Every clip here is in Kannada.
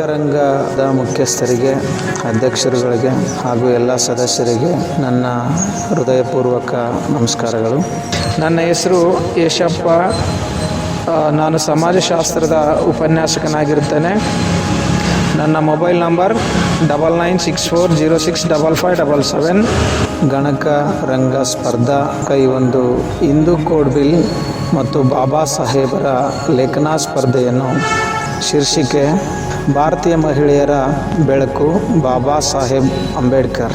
ರಂಗದ ಮುಖ್ಯಸ್ಥರಿಗೆ, ಅಧ್ಯಕ್ಷರುಗಳಿಗೆ ಹಾಗೂ ಎಲ್ಲ ಸದಸ್ಯರಿಗೆ ನನ್ನ ಹೃದಯಪೂರ್ವಕ ನಮಸ್ಕಾರಗಳು. ನನ್ನ ಹೆಸರು ಯಶಪ್ಪ ನಾನು ಸಮಾಜಶಾಸ್ತ್ರದ ಉಪನ್ಯಾಸಕನಾಗಿರುತ್ತೇನೆ. ನನ್ನ mobile number double nine six four zero six double five double seven. ಗಣಕ ರಂಗ ಸ್ಪರ್ಧಾ ಕೈ ಒಂದು ಇಂದು ಕೋಡ್ ಬಿಲ್ ಮತ್ತು ಬಾಬಾ ಸಾಹೇಬರ ಲೇಖನ ಸ್ಪರ್ಧೆಯನ್ನು ಶೀರ್ಷಿಕೆ ಭಾರತೀಯ ಮಹಿಳೆಯರ ಬೆಳಕು ಬಾಬಾ ಸಾಹೇಬ್ ಅಂಬೇಡ್ಕರ್.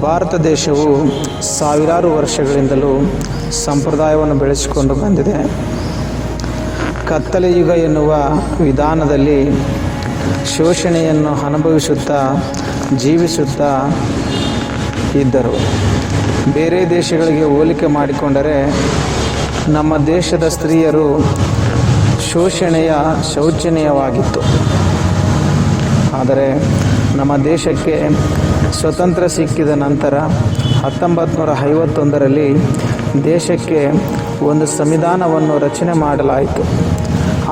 ಭಾರತ ದೇಶವು ಸಾವಿರಾರು ವರ್ಷಗಳಿಂದಲೂ ಸಂಪ್ರದಾಯವನ್ನು ಬೆಳೆಸಿಕೊಂಡು ಬಂದಿದೆ. ಕತ್ತಲೆ ಯುಗ ಎನ್ನುವ ವಿಧಾನದಲ್ಲಿ ಶೋಷಣೆಯನ್ನು ಅನುಭವಿಸುತ್ತಾ, ಜೀವಿಸುತ್ತಾ ಇದ್ದರು. ಬೇರೆ ದೇಶಗಳಿಗೆ ಹೋಲಿಕೆ ಮಾಡಿಕೊಂಡರೆ ನಮ್ಮ ದೇಶದ ಸ್ತ್ರೀಯರು ಶೋಷಣೆಯ ಶೌಚನೀಯವಾಗಿತ್ತು. ಆದರೆ ನಮ್ಮ ದೇಶಕ್ಕೆ ಸ್ವತಂತ್ರ ಸಿಕ್ಕಿದ ನಂತರ ಹತ್ತೊಂಬತ್ತು ನೂರ ಐವತ್ತೊಂದರಲ್ಲಿ ದೇಶಕ್ಕೆ ಒಂದು ಸಂವಿಧಾನವನ್ನು ರಚನೆ ಮಾಡಲಾಯಿತು.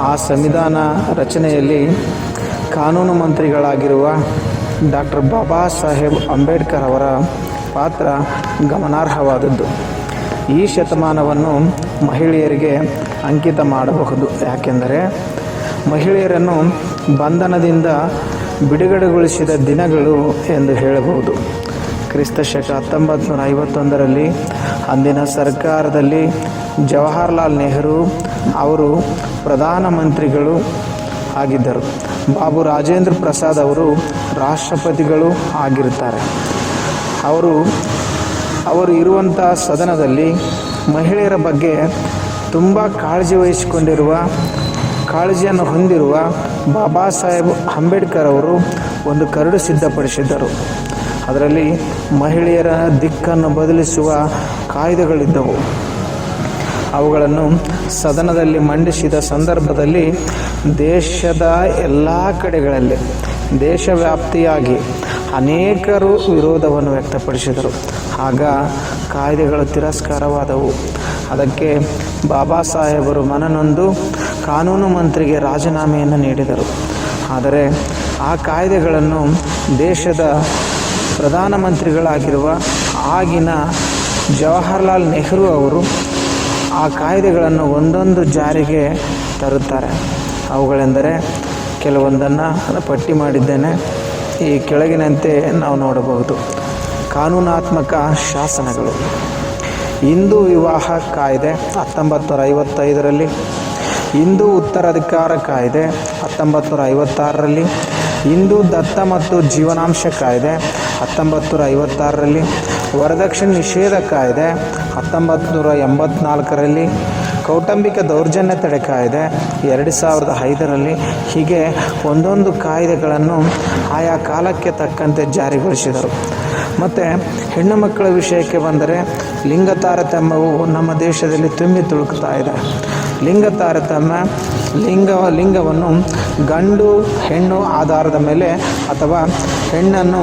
ಆ ಸಂವಿಧಾನ ರಚನೆಯಲ್ಲಿ ಕಾನೂನು ಮಂತ್ರಿಗಳಾಗಿರುವ ಡಾಕ್ಟರ್ ಬಾಬಾ ಸಾಹೇಬ್ ಅಂಬೇಡ್ಕರ್ ಅವರ ಪಾತ್ರ ಗಮನಾರ್ಹವಾದದ್ದು. ಈ ಶತಮಾನವನ್ನು ಮಹಿಳೆಯರಿಗೆ ಅಂಕಿತ ಮಾಡಬಹುದು. ಯಾಕೆಂದರೆ ಮಹಿಳೆಯರನ್ನು ಬಂಧನದಿಂದ ಬಿಡುಗಡೆಗೊಳಿಸಿದ ದಿನಗಳು ಎಂದು ಹೇಳಬಹುದು. ಕ್ರಿಸ್ತ ಶಕ ಹತ್ತೊಂಬತ್ತು ನೂರ ಐವತ್ತೊಂದರಲ್ಲಿ ಅಂದಿನ ಸರ್ಕಾರದಲ್ಲಿ ಜವಾಹರ್ಲಾಲ್ ನೆಹರು ಅವರು ಪ್ರಧಾನಮಂತ್ರಿಗಳು ಆಗಿದ್ದರು. ಬಾಬು ರಾಜೇಂದ್ರ ಪ್ರಸಾದ್ ಅವರು ರಾಷ್ಟ್ರಪತಿಗಳು ಆಗಿರುತ್ತಾರೆ. ಅವರು ಅವರು ಇರುವಂಥ ಸದನದಲ್ಲಿ ಮಹಿಳೆಯರ ಬಗ್ಗೆ ತುಂಬ ಕಾಳಜಿ ವಹಿಸಿಕೊಂಡಿರುವ, ಕಾಳಜಿಯನ್ನು ಹೊಂದಿರುವ ಬಾಬಾ ಸಾಹೇಬ್ ಅಂಬೇಡ್ಕರ್ ಅವರು ಒಂದು ಕರಡು ಸಿದ್ಧಪಡಿಸಿದ್ದರು. ಅದರಲ್ಲಿ ಮಹಿಳೆಯರ ದಿಕ್ಕನ್ನು ಬದಲಿಸುವ ಕಾಯ್ದೆಗಳಿದ್ದವು. ಅವುಗಳನ್ನು ಸದನದಲ್ಲಿ ಮಂಡಿಸಿದ ಸಂದರ್ಭದಲ್ಲಿ ದೇಶದ ಎಲ್ಲ ಕಡೆಗಳಲ್ಲಿ ದೇಶವ್ಯಾಪ್ತಿಯಾಗಿ ಅನೇಕರು ವಿರೋಧವನ್ನು ವ್ಯಕ್ತಪಡಿಸಿದರು. ಆಗ ಕಾಯ್ದೆಗಳು ತಿರಸ್ಕಾರವಾದವು. ಅದಕ್ಕೆ ಬಾಬಾ ಸಾಹೇಬರು ಮನನೊಂದು ಕಾನೂನು ಮಂತ್ರಿಗೆ ರಾಜೀನಾಮೆಯನ್ನು ನೀಡಿದರು. ಆದರೆ ಆ ಕಾಯ್ದೆಗಳನ್ನು ದೇಶದ ಪ್ರಧಾನಮಂತ್ರಿಗಳಾಗಿರುವ ಆಗಿನ ಜವಾಹರ್ಲಾಲ್ ನೆಹರು ಅವರು ಆ ಕಾಯ್ದೆಗಳನ್ನು ಒಂದೊಂದು ಜಾರಿಗೆ ತರುತ್ತಾರೆ. ಅವುಗಳೆಂದರೆ ಕೆಲವೊಂದನ್ನು ಪಟ್ಟಿ ಮಾಡಿದ್ದೇನೆ, ಈ ಕೆಳಗಿನಂತೆ ನಾವು ನೋಡಬಹುದು. ಕಾನೂನಾತ್ಮಕ ಶಾಸನಗಳು. ಹಿಂದೂ ವಿವಾಹ ಕಾಯ್ದೆ ಹತ್ತೊಂಬತ್ತು ನೂರ ಐವತ್ತೈದರಲ್ಲಿ ಹಿಂದೂ ಉತ್ತರಾಧಿಕಾರ ಕಾಯ್ದೆ ಹತ್ತೊಂಬತ್ತು ನೂರ ಐವತ್ತಾರರಲ್ಲಿ ಹಿಂದೂ ದತ್ತ ಮತ್ತು ಜೀವನಾಂಶ ಕಾಯ್ದೆ ಹತ್ತೊಂಬತ್ತು ನೂರ ಐವತ್ತಾರರಲ್ಲಿ ವರದಕ್ಷಿಣೆ ನಿಷೇಧ ಕಾಯ್ದೆ ಹತ್ತೊಂಬತ್ತು ನೂರ ಎಂಬತ್ನಾಲ್ಕರಲ್ಲಿ ಕೌಟುಂಬಿಕ ದೌರ್ಜನ್ಯ ತಡೆ ಕಾಯ್ದೆ ಎರಡು ಸಾವಿರದ ಐದರಲ್ಲಿ ಹೀಗೆ ಒಂದೊಂದು ಕಾಯ್ದೆಗಳನ್ನು ಆಯಾ ಕಾಲಕ್ಕೆ ತಕ್ಕಂತೆ ಜಾರಿಗೊಳಿಸಿದರು. ಮತ್ತು ಹೆಣ್ಣು ಮಕ್ಕಳ ವಿಷಯಕ್ಕೆ ಬಂದರೆ ಲಿಂಗ ತಾರತಮ್ಯವು ನಮ್ಮ ದೇಶದಲ್ಲಿ ತುಂಬಿ ತುಳುಕ್ತಾ ಇದೆ. ಲಿಂಗ ತಾರತಮ್ಯ ಲಿಂಗ, ಲಿಂಗವನ್ನು ಗಂಡು, ಹೆಣ್ಣು ಆಧಾರದ ಮೇಲೆ ಅಥವಾ ಹೆಣ್ಣನ್ನು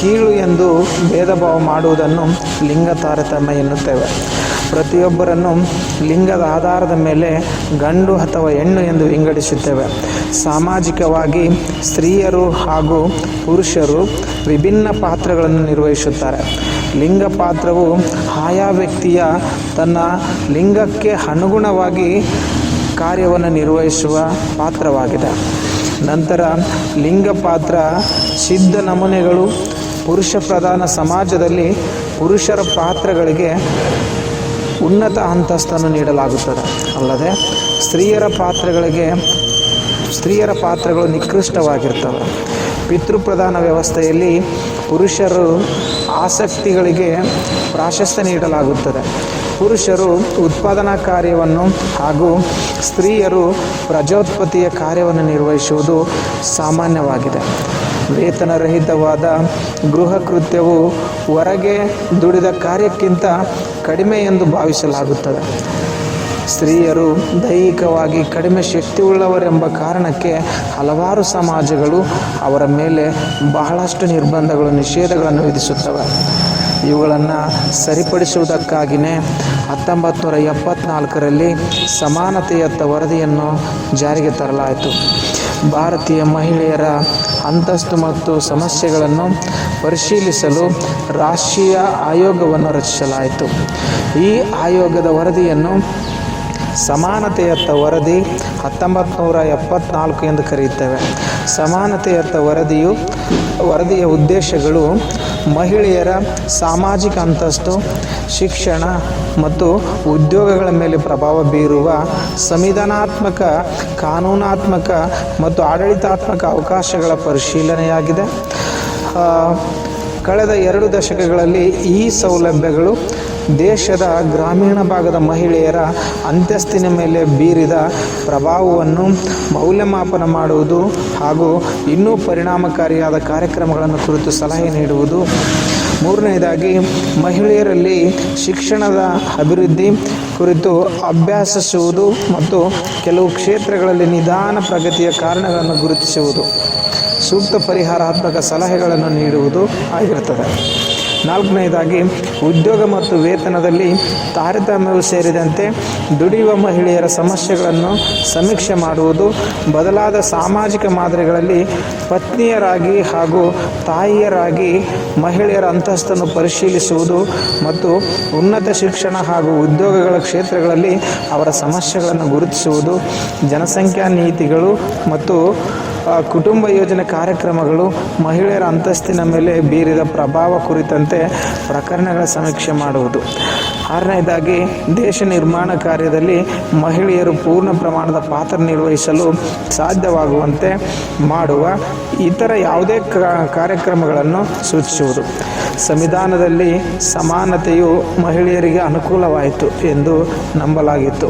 ಕೀಳು ಎಂದು ಭೇದ ಭಾವ ಮಾಡುವುದನ್ನು ಲಿಂಗ ತಾರತಮ್ಯ ಎನ್ನುತ್ತೇವೆ. ಪ್ರತಿಯೊಬ್ಬರನ್ನು ಲಿಂಗದ ಆಧಾರದ ಮೇಲೆ ಗಂಡು ಅಥವಾ ಹೆಣ್ಣು ಎಂದು ವಿಂಗಡಿಸುತ್ತೇವೆ. ಸಾಮಾಜಿಕವಾಗಿ ಸ್ತ್ರೀಯರು ಹಾಗೂ ಪುರುಷರು ವಿಭಿನ್ನ ಪಾತ್ರಗಳನ್ನು ನಿರ್ವಹಿಸುತ್ತಾರೆ. ಲಿಂಗ ಪಾತ್ರವು ಆಯಾ ವ್ಯಕ್ತಿಯ ತನ್ನ ಲಿಂಗಕ್ಕೆ ಅನುಗುಣವಾಗಿ ಕಾರ್ಯವನ್ನು ನಿರ್ವಹಿಸುವ ಪಾತ್ರವಾಗಿದೆ. ನಂತರ ಲಿಂಗ ಪಾತ್ರ ಸಿದ್ಧ ನಮೂನೆಗಳು, ಪುರುಷ ಪ್ರಧಾನ ಸಮಾಜದಲ್ಲಿ ಪುರುಷರ ಪಾತ್ರಗಳಿಗೆ ಉನ್ನತ ಅಂತಸ್ತನ್ನು ನೀಡಲಾಗುತ್ತದೆ. ಅಲ್ಲದೆ ಸ್ತ್ರೀಯರ ಪಾತ್ರಗಳಿಗೆ ಸ್ತ್ರೀಯರ ಪಾತ್ರಗಳು ನಿಕೃಷ್ಟವಾಗಿರ್ತವೆ. ಪಿತೃಪ್ರಧಾನ ವ್ಯವಸ್ಥೆಯಲ್ಲಿ ಪುರುಷರು ಆಸಕ್ತಿಗಳಿಗೆ ಪ್ರಾಶಸ್ತ್ಯ ನೀಡಲಾಗುತ್ತದೆ. ಪುರುಷರು ಉತ್ಪಾದನಾ ಕಾರ್ಯವನ್ನು ಹಾಗೂ ಸ್ತ್ರೀಯರು ಪ್ರಜೋತ್ಪತ್ತಿಯ ಕಾರ್ಯವನ್ನು ನಿರ್ವಹಿಸುವುದು ಸಾಮಾನ್ಯವಾಗಿದೆ. ವೇತನರಹಿತವಾದ ಗೃಹ ಕೃತ್ಯವು ಹೊರಗೆ ದುಡಿದ ಕಾರ್ಯಕ್ಕಿಂತ ಕಡಿಮೆ ಎಂದು ಭಾವಿಸಲಾಗುತ್ತದೆ. ಸ್ತ್ರೀಯರು ದೈಹಿಕವಾಗಿ ಕಡಿಮೆ ಶಕ್ತಿಯುಳ್ಳವರೆಂಬ ಕಾರಣಕ್ಕೆ ಹಲವಾರು ಸಮಾಜಗಳು ಅವರ ಮೇಲೆ ಬಹಳಷ್ಟು ನಿರ್ಬಂಧಗಳು, ನಿಷೇಧಗಳನ್ನು ವಿಧಿಸುತ್ತವೆ. ಇವುಗಳನ್ನು ಸರಿಪಡಿಸುವುದಕ್ಕಾಗಿಯೇ ಹತ್ತೊಂಬತ್ತು ನೂರ ಎಪ್ಪತ್ನಾಲ್ಕರಲ್ಲಿ ಸಮಾನತೆಯತ್ತ ವರದಿಯನ್ನು ಜಾರಿಗೆ ತರಲಾಯಿತು. ಭಾರತೀಯ ಮಹಿಳೆಯರ ಅಂತಸ್ತು ಮತ್ತು ಸಮಸ್ಯೆಗಳನ್ನು ಪರಿಶೀಲಿಸಲು ರಾಷ್ಟ್ರೀಯ ಆಯೋಗವನ್ನು ರಚಿಸಲಾಯಿತು. ಈ ಆಯೋಗದ ವರದಿಯನ್ನು ಸಮಾನತೆಯತ್ತ ವರದಿ ಹತ್ತೊಂಬತ್ತು ನೂರ ಎಪ್ಪತ್ನಾಲ್ಕು ಎಂದು ಕರೆಯುತ್ತೇವೆ. ಸಮಾನತೆಯತ್ತ ವರದಿಯು, ವರದಿಯ ಉದ್ದೇಶಗಳು ಮಹಿಳೆಯರ ಸಾಮಾಜಿಕ ಅಂತಸ್ತು, ಶಿಕ್ಷಣ ಮತ್ತು ಉದ್ಯೋಗಗಳ ಮೇಲೆ ಪ್ರಭಾವ ಬೀರುವ ಸಂವಿಧಾನಾತ್ಮಕ, ಕಾನೂನಾತ್ಮಕ ಮತ್ತು ಆಡಳಿತಾತ್ಮಕ ಅವಕಾಶಗಳ ಪರಿಶೀಲನೆಯಾಗಿದೆ. ಕಳೆದ ಎರಡು ದಶಕಗಳಲ್ಲಿ ಈ ಸೌಲಭ್ಯಗಳು ದೇಶದ ಗ್ರಾಮೀಣ ಭಾಗದ ಮಹಿಳೆಯರ ಅಂತಸ್ತಿನ ಮೇಲೆ ಬೀರಿದ ಪ್ರಭಾವವನ್ನು ಮೌಲ್ಯಮಾಪನ ಮಾಡುವುದು ಹಾಗೂ ಇನ್ನೂ ಪರಿಣಾಮಕಾರಿಯಾದ ಕಾರ್ಯಕ್ರಮಗಳನ್ನು ಕುರಿತು ಸಲಹೆ ನೀಡುವುದು. ಮೂರನೆಯದಾಗಿ ಮಹಿಳೆಯರಲ್ಲಿ ಶಿಕ್ಷಣದ ಅಭಿವೃದ್ಧಿ ಕುರಿತು ಅಭ್ಯಾಸಿಸುವುದು ಮತ್ತು ಕೆಲವು ಕ್ಷೇತ್ರಗಳಲ್ಲಿ ನಿಧಾನ ಪ್ರಗತಿಯ ಕಾರಣಗಳನ್ನು ಗುರುತಿಸುವುದು. ಸೂಕ್ತ ಪರಿಹಾರಾತ್ಮಕ ಸಲಹೆಗಳನ್ನು ನೀಡುವುದು ಆಗಿರುತ್ತದೆ. ನಾಲ್ಕನೆಯದಾಗಿ, ಉದ್ಯೋಗ ಮತ್ತು ವೇತನದಲ್ಲಿ ತಾರತಮ್ಯವು ಸೇರಿದಂತೆ ದುಡಿಯುವ ಮಹಿಳೆಯರ ಸಮಸ್ಯೆಗಳನ್ನು ಸಮೀಕ್ಷೆ ಮಾಡುವುದು, ಬದಲಾದ ಸಾಮಾಜಿಕ ಮಾದರಿಗಳಲ್ಲಿ ಪತ್ನಿಯರಾಗಿ ಹಾಗೂ ತಾಯಿಯರಾಗಿ ಮಹಿಳೆಯರ ಅಂತಸ್ತನ್ನು ಪರಿಶೀಲಿಸುವುದು ಮತ್ತು ಉನ್ನತ ಶಿಕ್ಷಣ ಹಾಗೂ ಉದ್ಯೋಗಗಳ ಕ್ಷೇತ್ರಗಳಲ್ಲಿ ಅವರ ಸಮಸ್ಯೆಗಳನ್ನು ಗುರುತಿಸುವುದು, ಜನಸಂಖ್ಯಾ ನೀತಿಗಳು ಮತ್ತು ಕುಟುಂಬ ಯೋಜನೆ ಕಾರ್ಯಕ್ರಮಗಳು ಮಹಿಳೆಯರ ಅಂತಸ್ತಿನ ಮೇಲೆ ಬೀರಿದ ಪ್ರಭಾವ ಕುರಿತಂತೆ ಪ್ರಕರಣಗಳ ಸಮೀಕ್ಷೆ ಮಾಡುವುದು. ಆರನೇದಾಗಿ, ದೇಶ ನಿರ್ಮಾಣ ಕಾರ್ಯದಲ್ಲಿ ಮಹಿಳೆಯರು ಪೂರ್ಣ ಪ್ರಮಾಣದ ಪಾತ್ರ ನಿರ್ವಹಿಸಲು ಸಾಧ್ಯವಾಗುವಂತೆ ಮಾಡುವ ಇತರ ಯಾವುದೇ ಕಾರ್ಯಕ್ರಮಗಳನ್ನು ಸೂಚಿಸುವುದು. ಸಂವಿಧಾನದಲ್ಲಿ ಸಮಾನತೆಯು ಮಹಿಳೆಯರಿಗೆ ಅನುಕೂಲವಾಯಿತು ಎಂದು ನಂಬಲಾಗಿತ್ತು.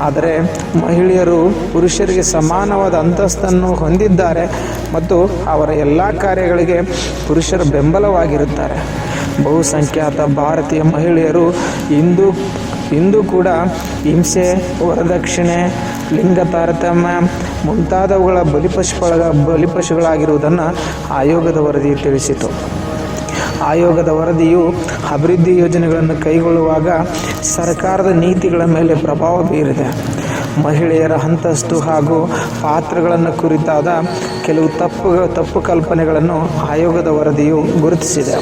ಆದರೆ ಮಹಿಳೆಯರು ಪುರುಷರಿಗೆ ಸಮಾನವಾದ ಅಂತಸ್ತನ್ನು ಹೊಂದಿದ್ದಾರೆ ಮತ್ತು ಅವರ ಎಲ್ಲ ಕಾರ್ಯಗಳಿಗೆ ಪುರುಷರ ಬೆಂಬಲವಾಗಿರುತ್ತಾರೆ. ಬಹುಸಂಖ್ಯಾತ ಭಾರತೀಯ ಮಹಿಳೆಯರು ಇಂದು ಇಂದು ಕೂಡ ಹಿಂಸೆ, ವರದಕ್ಷಿಣೆ, ಲಿಂಗ ತಾರತಮ್ಯ ಮುಂತಾದವುಗಳ ಬಲಿಪಶುಗಳ, ಬಲಿಪಶುಗಳಾಗಿರುವುದನ್ನು ಆಯೋಗದ ವರದಿ ತಿಳಿಸಿತು. ಆಯೋಗದ ವರದಿಯು ಅಭಿವೃದ್ಧಿ ಯೋಜನೆಗಳನ್ನು ಕೈಗೊಳ್ಳುವಾಗ ಸರ್ಕಾರದ ನೀತಿಗಳ ಮೇಲೆ ಪ್ರಭಾವ ಬೀರಿದೆ. ಮಹಿಳೆಯರ ಅಂತಸ್ತು ಹಾಗೂ ಪಾತ್ರಗಳನ್ನು ಕುರಿತಾದ ಕೆಲವು ತಪ್ಪು ತಪ್ಪು ಕಲ್ಪನೆಗಳನ್ನು ಆಯೋಗದ ವರದಿಯು ಗುರುತಿಸಿದೆ.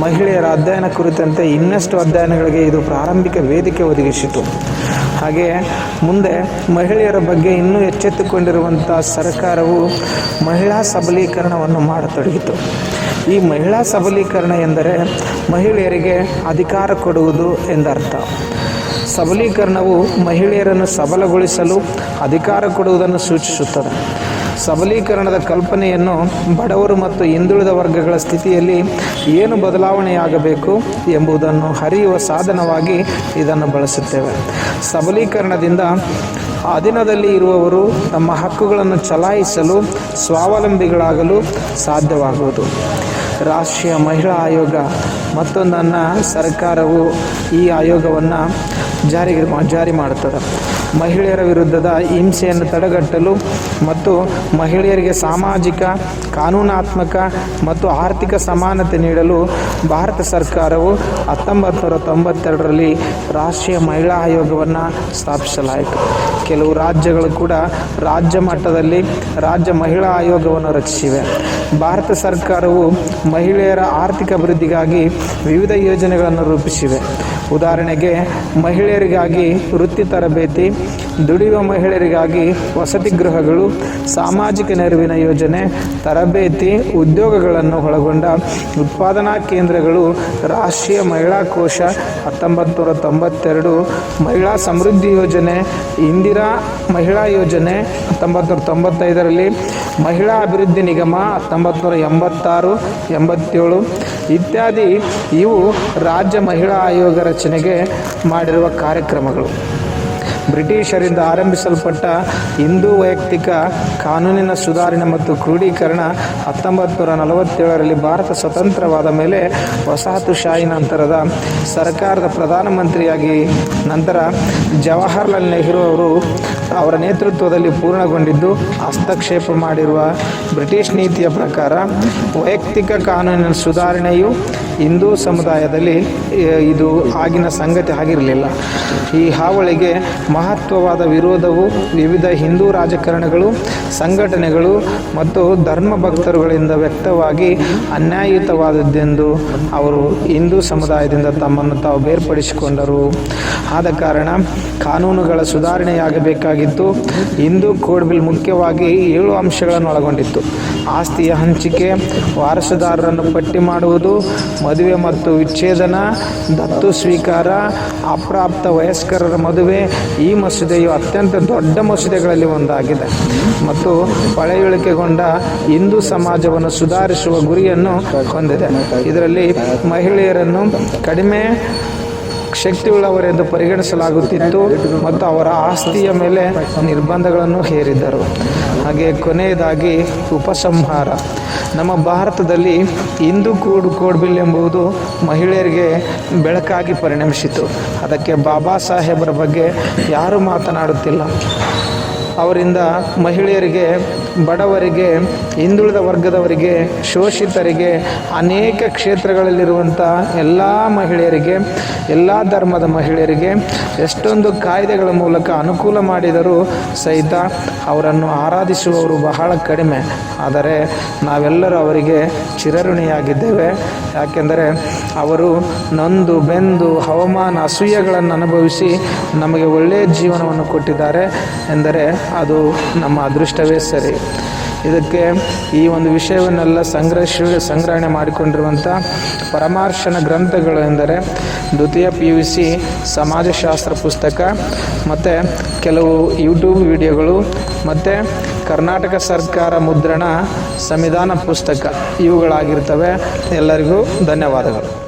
ಮಹಿಳೆಯರ ಅಧ್ಯಯನ ಕುರಿತಂತೆ ಇನ್ನಷ್ಟು ಅಧ್ಯಯನಗಳಿಗೆ ಇದು ಪ್ರಾರಂಭಿಕ ವೇದಿಕೆ ಒದಗಿಸಿತು. ಹಾಗೆ ಮುಂದೆ ಮಹಿಳೆಯರ ಬಗ್ಗೆ ಇನ್ನೂ ಎಚ್ಚೆತ್ತುಕೊಂಡಿರುವಂಥ ಸರ್ಕಾರವು ಮಹಿಳಾ ಸಬಲೀಕರಣವನ್ನು ಮಾಡತೊಡಗಿತು. ಈ ಮಹಿಳಾ ಸಬಲೀಕರಣ ಎಂದರೆ ಮಹಿಳೆಯರಿಗೆ ಅಧಿಕಾರ ಕೊಡುವುದು ಎಂದರ್ಥ. ಸಬಲೀಕರಣವು ಮಹಿಳೆಯರನ್ನು ಸಬಲಗೊಳಿಸಲು ಅಧಿಕಾರ ಕೊಡುವುದನ್ನು ಸೂಚಿಸುತ್ತದೆ. ಸಬಲೀಕರಣದ ಕಲ್ಪನೆಯನ್ನು ಬಡವರು ಮತ್ತು ಹಿಂದುಳಿದ ವರ್ಗಗಳ ಸ್ಥಿತಿಯಲ್ಲಿ ಏನು ಬದಲಾವಣೆಯಾಗಬೇಕು ಎಂಬುದನ್ನು ಹರಿಯುವ ಸಾಧನವಾಗಿ ಇದನ್ನು ಬಳಸುತ್ತೇವೆ. ಸಬಲೀಕರಣದಿಂದ ಅಧೀನದಲ್ಲಿ ಇರುವವರು ತಮ್ಮ ಹಕ್ಕುಗಳನ್ನು ಚಲಾಯಿಸಲು, ಸ್ವಾವಲಂಬಿಗಳಾಗಲು ಸಾಧ್ಯವಾಗುವುದು. ರಾಷ್ಟ್ರೀಯ ಮಹಿಳಾ ಆಯೋಗ ಮತ್ತೊಂದನ್ನು ಸರ್ಕಾರವು ಈ ಆಯೋಗವನ್ನು ಜಾರಿಗೆ ಜಾರಿ ಮಾಡುತ್ತದೆ ಮಹಿಳೆಯರ ವಿರುದ್ಧದ ಹಿಂಸೆಯನ್ನು ತಡೆಗಟ್ಟಲು ಮತ್ತು ಮಹಿಳೆಯರಿಗೆ ಸಾಮಾಜಿಕ, ಕಾನೂನಾತ್ಮಕ ಮತ್ತು ಆರ್ಥಿಕ ಸಮಾನತೆ ನೀಡಲು ಭಾರತ ಸರ್ಕಾರವು ಹತ್ತೊಂಬತ್ತು ನೂರ ತೊಂಬತ್ತೆರಡರಲ್ಲಿ ರಾಷ್ಟ್ರೀಯ ಮಹಿಳಾ ಆಯೋಗವನ್ನು ಸ್ಥಾಪಿಸಲಾಯಿತು. ಕೆಲವು ರಾಜ್ಯಗಳು ಕೂಡ ರಾಜ್ಯ ಮಟ್ಟದಲ್ಲಿ ರಾಜ್ಯ ಮಹಿಳಾ ಆಯೋಗವನ್ನು ರಚಿಸಿವೆ. ಭಾರತ ಸರ್ಕಾರವು ಮಹಿಳೆಯರ ಆರ್ಥಿಕ ಅಭಿವೃದ್ಧಿಗಾಗಿ ವಿವಿಧ ಯೋಜನೆಗಳನ್ನು ರೂಪಿಸಿವೆ. ಉದಾಹರಣೆಗೆ ಮಹಿಳೆಯರಿಗಾಗಿ ವೃತ್ತಿ ತರಬೇತಿ ದುಡಿಯುವ ಮಹಿಳೆಯರಿಗಾಗಿ ವಸತಿ ಗೃಹಗಳು, ಸಾಮಾಜಿಕ ನೆರವಿನ ಯೋಜನೆ, ತರಬೇತಿ, ಉದ್ಯೋಗಗಳನ್ನು ಒಳಗೊಂಡ ಉತ್ಪಾದನಾ ಕೇಂದ್ರಗಳು, ರಾಷ್ಟ್ರೀಯ ಮಹಿಳಾ ಕೋಶ ಹತ್ತೊಂಬತ್ತು ತೊಂಬತ್ತೆರಡು ಮಹಿಳಾ ಸಮೃದ್ಧಿ ಯೋಜನೆ, ಇಂದಿರಾ ಮಹಿಳಾ ಯೋಜನೆ ಹತ್ತೊಂಬತ್ತು ನೂರ ತೊಂಬತ್ತೈದರಲ್ಲಿ ಮಹಿಳಾ ಅಭಿವೃದ್ಧಿ ನಿಗಮ ಹತ್ತೊಂಬತ್ತು ನೂರ ಎಂಬತ್ತಾರು ಎಂಬತ್ತೇಳು, ಇತ್ಯಾದಿ. ಇವು ರಾಜ್ಯ ಮಹಿಳಾ ಆಯೋಗ ರಚನೆಗೆ ಮಾಡಿರುವ ಕಾರ್ಯಕ್ರಮಗಳು. ಬ್ರಿಟಿಷರಿಂದ ಆರಂಭಿಸಲ್ಪಟ್ಟ ಹಿಂದೂ ವೈಯಕ್ತಿಕ ಕಾನೂನಿನ ಸುಧಾರಣೆ ಮತ್ತು ಕ್ರೋಢೀಕರಣ ಹತ್ತೊಂಬತ್ತು ನೂರ ನಲವತ್ತೇಳರಲ್ಲಿ ಭಾರತ ಸ್ವತಂತ್ರವಾದ ಮೇಲೆ ವಸಾಹತುಶಾಹಿ ನಂತರದ ಸರ್ಕಾರದ ಪ್ರಧಾನಮಂತ್ರಿಯಾಗಿ ನಂತರ ಜವಾಹರ್ಲಾಲ್ ನೆಹರು ಅವರು ಅವರ ನೇತೃತ್ವದಲ್ಲಿ ಪೂರ್ಣಗೊಂಡಿದ್ದು, ಹಸ್ತಕ್ಷೇಪ ಮಾಡಿರುವ ಬ್ರಿಟಿಷ್ ನೀತಿಯ ಪ್ರಕಾರ ವೈಯಕ್ತಿಕ ಕಾನೂನಿನ ಸುಧಾರಣೆಯು ಹಿಂದೂ ಸಮುದಾಯದಲ್ಲಿ ಇದು ಆಗಿನ ಸಂಗತಿ ಆಗಿರಲಿಲ್ಲ. ಈ ಹಾವಳಿಗೆ ಮಹತ್ವವಾದ ವಿರೋಧವು ವಿವಿಧ ಹಿಂದೂ ರಾಜಕಾರಣಗಳು, ಸಂಘಟನೆಗಳು ಮತ್ತು ಧರ್ಮ ಭಕ್ತರುಗಳಿಂದ ವ್ಯಕ್ತವಾಗಿ ಅನ್ಯಾಯಯುತವಾದದ್ದೆಂದು ಅವರು ಹಿಂದೂ ಸಮುದಾಯದಿಂದ ತಮ್ಮನ್ನು ತಾವು ಬೇರ್ಪಡಿಸಿಕೊಂಡರು. ಆದ ಕಾರಣ ಕಾನೂನುಗಳ ಸುಧಾರಣೆಯಾಗಬೇಕಾಗಿತ್ತು. ಹಿಂದೂ ಕೋಡ್ ಬಿಲ್ ಮುಖ್ಯವಾಗಿ ಏಳು ಅಂಶಗಳನ್ನು ಒಳಗೊಂಡಿತ್ತು. ಆಸ್ತಿಯ ಹಂಚಿಕೆ, ವಾರಸುದಾರರನ್ನು ಪಟ್ಟಿ ಮಾಡುವುದು, ಮದುವೆ ಮತ್ತು ವಿಚ್ಛೇದನ, ದತ್ತು ಸ್ವೀಕಾರ, ಅಪ್ರಾಪ್ತ ವಯಸ್ಕರರ ಮದುವೆ ಮಸೂದೆಯು ಅತ್ಯಂತ ದೊಡ್ಡ ಮಸೀದಿಗಳಲ್ಲಿ ಒಂದಾಗಿದೆ. ಮತ್ತು ಪಳೆಯುಳಿಕೆಗೊಂಡ ಹಿಂದೂ ಸಮಾಜವನ್ನು ಸುಧಾರಿಸುವ ಗುರಿಯನ್ನು ಹೊಂದಿದೆ. ಇದರಲ್ಲಿ ಮಹಿಳೆಯರನ್ನು ಕಡಿಮೆ ಶಕ್ತಿಯುಳ್ಳವರೆಂದು ಪರಿಗಣಿಸಲಾಗುತ್ತಿತ್ತು ಮತ್ತು ಅವರ ಆಸ್ತಿಯ ಮೇಲೆ ನಿರ್ಬಂಧಗಳನ್ನು ಹೇರಿದ್ದರು. ಹಾಗೆ ಕೊನೆಯದಾಗಿ ಉಪಸಂಹಾರ. ನಮ್ಮ ಭಾರತದಲ್ಲಿ ಹಿಂದೂ ಕೋಡ್ ಕೋಡ್ ಬಿಲ್ ಎಂಬುದು ಮಹಿಳೆಯರಿಗೆ ಬೆಳಕಾಗಿ ಪರಿಣಮಿಸಿತು. ಅದಕ್ಕೆ ಬಾಬಾ ಸಾಹೇಬರ ಬಗ್ಗೆ ಯಾರೂ ಮಾತನಾಡುತ್ತಿಲ್ಲ. ಅವರಿಂದ ಮಹಿಳೆಯರಿಗೆ ಬಡವರಿಗೆ, ಹಿಂದುಳಿದ ವರ್ಗದವರಿಗೆ, ಶೋಷಿತರಿಗೆ, ಅನೇಕ ಕ್ಷೇತ್ರಗಳಲ್ಲಿರುವಂಥ ಎಲ್ಲ ಮಹಿಳೆಯರಿಗೆ, ಎಲ್ಲ ಧರ್ಮದ ಮಹಿಳೆಯರಿಗೆ ಎಷ್ಟೊಂದು ಕಾಯ್ದೆಗಳ ಮೂಲಕ ಅನುಕೂಲ ಮಾಡಿದರೂ ಸಹಿತ ಅವರನ್ನು ಆರಾಧಿಸುವವರು ಬಹಳ ಕಡಿಮೆ. ಆದರೆ ನಾವೆಲ್ಲರೂ ಅವರಿಗೆ ಚಿರಋಣಿಯಾಗಿದ್ದೇವೆ. ಯಾಕೆಂದರೆ ಅವರು ನೊಂದು, ಬೆಂದು ಹವಾಮಾನ ಅಸೂಯೆಗಳನ್ನು ಅನುಭವಿಸಿ ನಮಗೆ ಒಳ್ಳೆಯ ಜೀವನವನ್ನು ಕೊಟ್ಟಿದ್ದಾರೆ. ಎಂದರೆ ಅದು ನಮ್ಮ ಅದೃಷ್ಟವೇ ಸರಿ. ಇದಕ್ಕೆ ಈ ಒಂದು ವಿಷಯವನ್ನೆಲ್ಲ ಸಂಗ್ರಹಿಸಿ ಸಂಗ್ರಹಣೆ ಮಾಡಿಕೊಂಡಿರುವಂಥ ಪರಮಾರ್ಶನ ಗ್ರಂಥಗಳು ಎಂದರೆ ದ್ವಿತೀಯ ಪಿ ಯು ಸಿ ಸಮಾಜಶಾಸ್ತ್ರ ಪುಸ್ತಕ, ಮತ್ತು ಕೆಲವು ಯೂಟ್ಯೂಬ್ ವಿಡಿಯೋಗಳು, ಮತ್ತು ಕರ್ನಾಟಕ ಸರ್ಕಾರ ಮುದ್ರಣ ಸಂವಿಧಾನ ಪುಸ್ತಕ ಇವುಗಳಾಗಿರ್ತವೆ. ಎಲ್ಲರಿಗೂ ಧನ್ಯವಾದಗಳು.